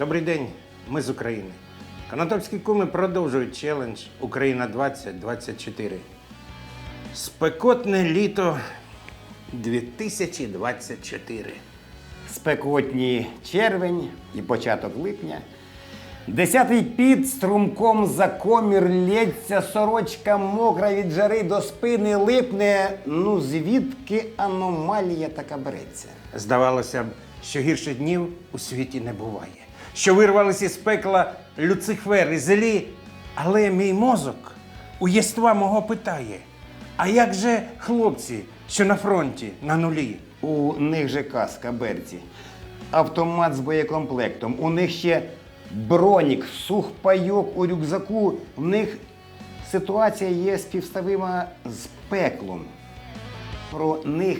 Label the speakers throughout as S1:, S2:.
S1: Добрий день, ми з України. Конотопські куми продовжують челендж Україна 2024. Спекотне літо 2024.
S2: Спекотні червень і початок липня. Десятий під струмком за комір лється, сорочка мокра від жари до спини липне. Ну звідки аномалія така береться?
S1: Здавалося б, що гірше днів у світі не буває. Що вирвалися з пекла Люцифер і злі, але мій мозок у єства мого питає: а як же хлопці, що на фронті на нулі?
S2: У них же каска берці, автомат з боєкомплектом, у них ще бронік, сухпайок у рюкзаку. В них ситуація є співставима з пеклом. Про них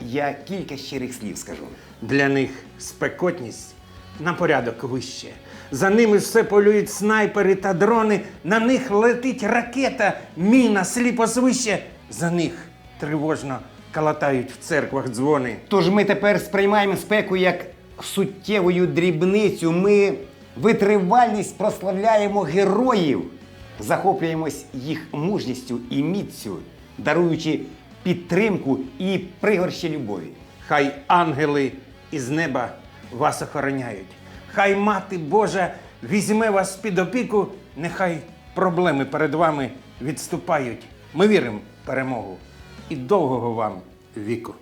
S2: я кілька щирих слів скажу.
S1: Для них спекотність на порядок вище. За ними все полюють снайпери та дрони. На них летить ракета, міна, сліпосвище. За них тривожно калатають в церквах дзвони.
S2: Тож ми тепер сприймаємо спеку як суттєвою дрібницю. Ми витривалість прославляємо героїв, захоплюємось їх мужністю і міцю, даруючи підтримку і пригорщі любові.
S1: Хай ангели із неба вас охороняють. Хай мати Божа візьме вас під опіку, нехай проблеми перед вами відступають. Ми віримо в перемогу і довгого вам віку.